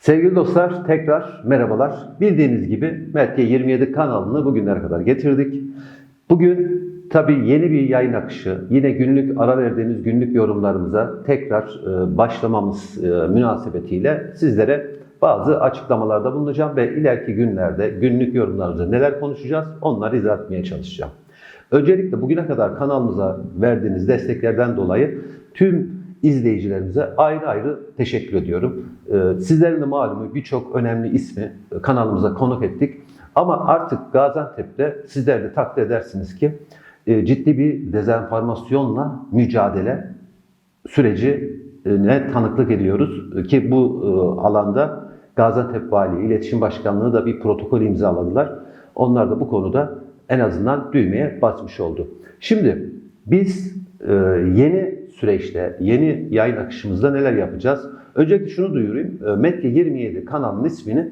Sevgili dostlar tekrar merhabalar. Bildiğiniz gibi Metke 27 kanalını bugünlere kadar getirdik. Bugün tabii yeni bir yayın akışı, yine günlük ara verdiğimiz günlük yorumlarımıza tekrar e, başlamamız e, münasebetiyle sizlere bazı açıklamalarda bulunacağım ve ileriki günlerde günlük yorumlarımızda neler konuşacağız onları izah etmeye çalışacağım. Öncelikle bugüne kadar kanalımıza verdiğiniz desteklerden dolayı tüm izleyicilerimize ayrı ayrı teşekkür ediyorum. Ee, Sizlerin de malumu birçok önemli ismi kanalımıza konuk ettik. Ama artık Gaziantep'te sizler de takdir edersiniz ki e, ciddi bir dezenformasyonla mücadele süreci e, ne tanıklık ediyoruz ki bu e, alanda Gaziantep Valiliği İletişim Başkanlığı da bir protokol imzaladılar. Onlar da bu konuda en azından düğmeye basmış oldu. Şimdi biz e, yeni süreçte, yeni yayın akışımızda neler yapacağız? Öncelikle şunu duyurayım. E, Metke 27 kanalının ismini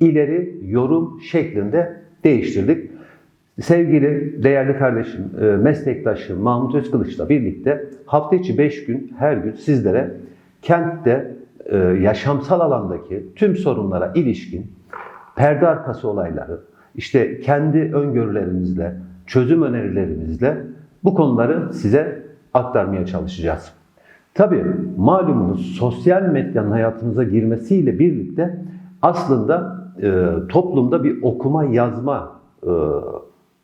ileri yorum şeklinde değiştirdik. Sevgili değerli kardeşim, e, meslektaşım Mahmut Özkılıç'la birlikte hafta içi 5 gün her gün sizlere kentte e, yaşamsal alandaki tüm sorunlara ilişkin perde arkası olayları, işte kendi öngörülerimizle, çözüm önerilerimizle bu konuları size aktarmaya çalışacağız. Tabii malumunuz sosyal medyanın hayatımıza girmesiyle birlikte aslında e, toplumda bir okuma yazma e,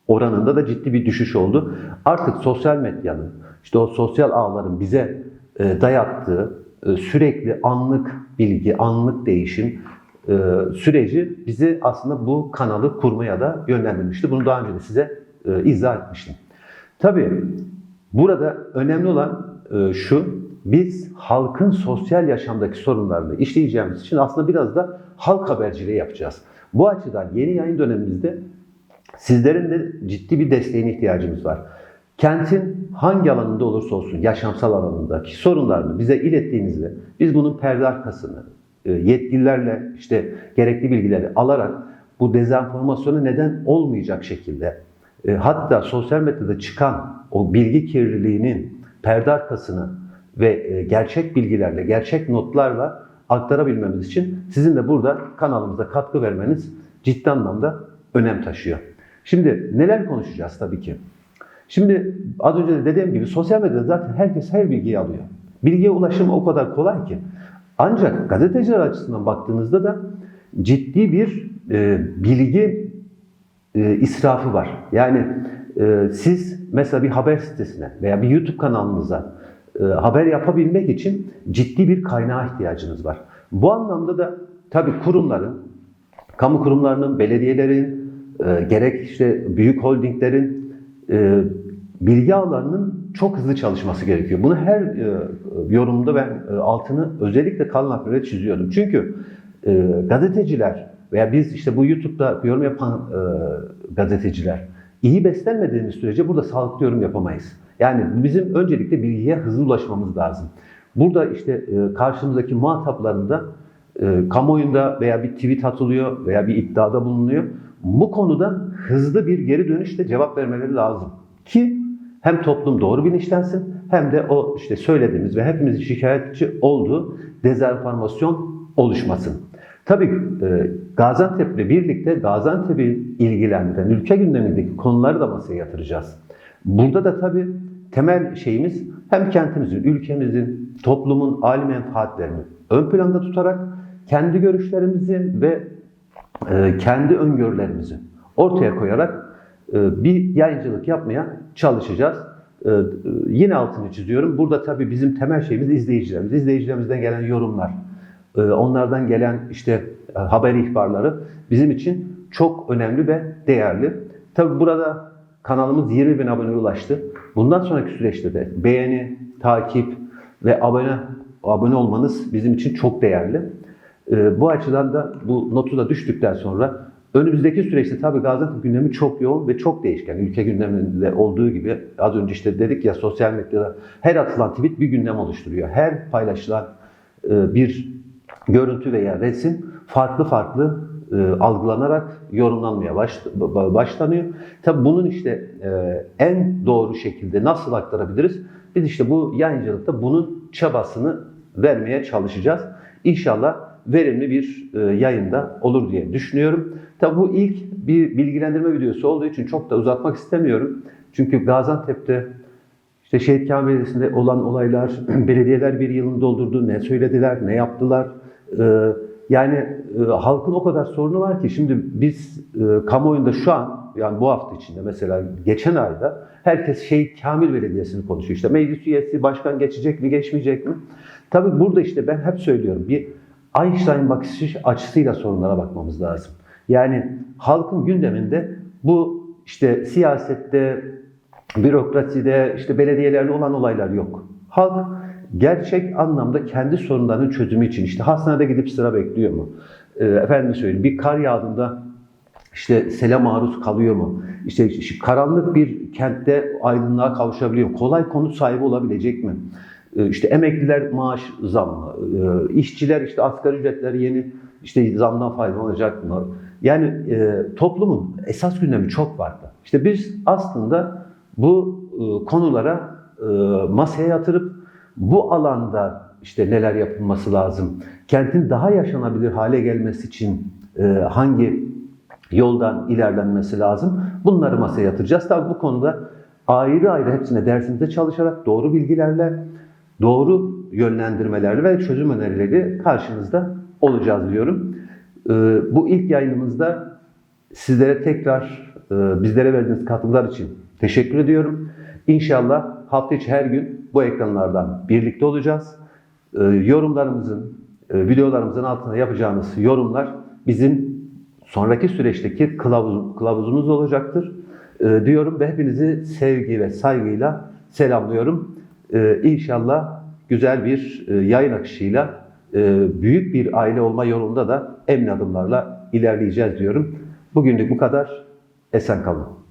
oranında da ciddi bir düşüş oldu. Artık sosyal medyanın, işte o sosyal ağların bize e, dayattığı e, sürekli anlık bilgi, anlık değişim e, süreci bizi aslında bu kanalı kurmaya da yönlendirmişti. Bunu daha önce de size e, izah etmiştim. Tabii burada önemli olan e, şu, biz halkın sosyal yaşamdaki sorunlarını işleyeceğimiz için aslında biraz da halk haberciliği yapacağız. Bu açıdan yeni yayın dönemimizde sizlerin de ciddi bir desteğine ihtiyacımız var. Kentin hangi alanında olursa olsun yaşamsal alanındaki sorunlarını bize ilettiğinizde biz bunun perde arkasını e, yetkililerle işte gerekli bilgileri alarak bu dezenformasyonu neden olmayacak şekilde e, hatta sosyal medyada çıkan o bilgi kirliliğinin perde arkasını ve e, gerçek bilgilerle, gerçek notlarla aktarabilmemiz için sizin de burada kanalımıza katkı vermeniz ciddi anlamda önem taşıyor. Şimdi neler konuşacağız tabii ki? Şimdi az önce de dediğim gibi sosyal medyada zaten herkes her bilgiyi alıyor. Bilgiye ulaşım o kadar kolay ki. Ancak gazeteciler açısından baktığınızda da ciddi bir e, bilgi e, israfı var. Yani e, siz mesela bir haber sitesine veya bir YouTube kanalınıza e, haber yapabilmek için ciddi bir kaynağa ihtiyacınız var. Bu anlamda da tabii kurumların, kamu kurumlarının, belediyelerin, e, gerek işte büyük holdinglerin e, bilgi ağlarının çok hızlı çalışması gerekiyor. Bunu her e, yorumda ben e, altını özellikle kalın harflerle çiziyordum. Çünkü e, gazeteciler veya biz işte bu YouTube'da yorum yapan e, gazeteciler iyi beslenmediğimiz sürece burada sağlıklı yorum yapamayız. Yani bizim öncelikle bilgiye hızlı ulaşmamız lazım. Burada işte e, karşımızdaki muhataplarında e, kamuoyunda veya bir tweet atılıyor veya bir iddiada bulunuyor. Bu konuda hızlı bir geri dönüşle cevap vermeleri lazım. Ki hem toplum doğru bilinçlensin hem de o işte söylediğimiz ve hepimizin şikayetçi olduğu dezenformasyon oluşmasın. Tabii e, Gaziantep'le birlikte Gaziantep'i ilgilendiren ülke gündemindeki konuları da masaya yatıracağız. Burada da tabii temel şeyimiz hem kentimizin, ülkemizin, toplumun âli menfaatlerini ön planda tutarak kendi görüşlerimizi ve e, kendi öngörülerimizi ortaya koyarak e, bir yayıncılık yapmaya çalışacağız. E, e, yine altını çiziyorum. Burada tabii bizim temel şeyimiz izleyicilerimiz. İzleyicilerimizden gelen yorumlar, onlardan gelen işte e, haber ihbarları bizim için çok önemli ve değerli. Tabii burada kanalımız 20 bin abone ulaştı. Bundan sonraki süreçte de beğeni, takip ve abone abone olmanız bizim için çok değerli. E, bu açıdan da bu notu da düştükten sonra önümüzdeki süreçte tabii Gaziantep gündemi çok yoğun ve çok değişken. Ülke gündeminde olduğu gibi az önce işte dedik ya sosyal medyada her atılan tweet bir gündem oluşturuyor. Her paylaşılan e, bir görüntü veya resim farklı farklı e, algılanarak yorumlanmaya baş, başlanıyor. Tabii bunun işte e, en doğru şekilde nasıl aktarabiliriz? Biz işte bu yayıncılıkta bunun çabasını vermeye çalışacağız. İnşallah verimli bir e, yayında olur diye düşünüyorum. Tabi bu ilk bir bilgilendirme videosu olduğu için çok da uzatmak istemiyorum. Çünkü Gaziantep'te işte Şehit Kamil Belediyesi'nde olan olaylar, belediyeler bir yılını doldurdu, ne söylediler, ne yaptılar. Ee, yani e, halkın o kadar sorunu var ki şimdi biz e, kamuoyunda şu an yani bu hafta içinde mesela geçen ayda herkes Şehit Kamil Belediyesi'ni konuşuyor. İşte meclis üyesi, başkan geçecek mi, geçmeyecek mi? Tabii burada işte ben hep söylüyorum bir Einstein bakış açısıyla sorunlara bakmamız lazım. Yani halkın gündeminde bu işte siyasette, bürokraside, işte belediyelerde olan olaylar yok. Halk gerçek anlamda kendi sorunlarının çözümü için işte hastanede gidip sıra bekliyor mu? Ee, efendim söyleyeyim bir kar yağdığında işte sele maruz kalıyor mu? İşte karanlık bir kentte aydınlığa kavuşabiliyor mu? Kolay konut sahibi olabilecek mi? Ee, İşte emekliler maaş zammı, ee, işçiler işte asgari ücretleri yeni işte zamdan faydalanacak mı? Yani e, toplumun esas gündemi çok farklı. İşte biz aslında bu e, konulara e, masaya yatırıp bu alanda işte neler yapılması lazım, kentin daha yaşanabilir hale gelmesi için e, hangi yoldan ilerlenmesi lazım. Bunları masaya yatıracağız. Tabii bu konuda ayrı ayrı hepsine dersimizde çalışarak doğru bilgilerle, doğru yönlendirmelerle ve çözüm önerileri karşınızda olacağız diyorum. Bu ilk yayınımızda sizlere tekrar bizlere verdiğiniz katkılar için teşekkür ediyorum. İnşallah hafta içi her gün bu ekranlardan birlikte olacağız. Ee, Yorumlarımızın, e, videolarımızın altına yapacağınız yorumlar bizim sonraki süreçteki kılavuz, kılavuzumuz olacaktır e, diyorum ve hepinizi sevgi ve saygıyla selamlıyorum. E, İnşallah güzel bir e, yayın akışıyla e, büyük bir aile olma yolunda da emin adımlarla ilerleyeceğiz diyorum. Bugünlük bu kadar. Esen kalın.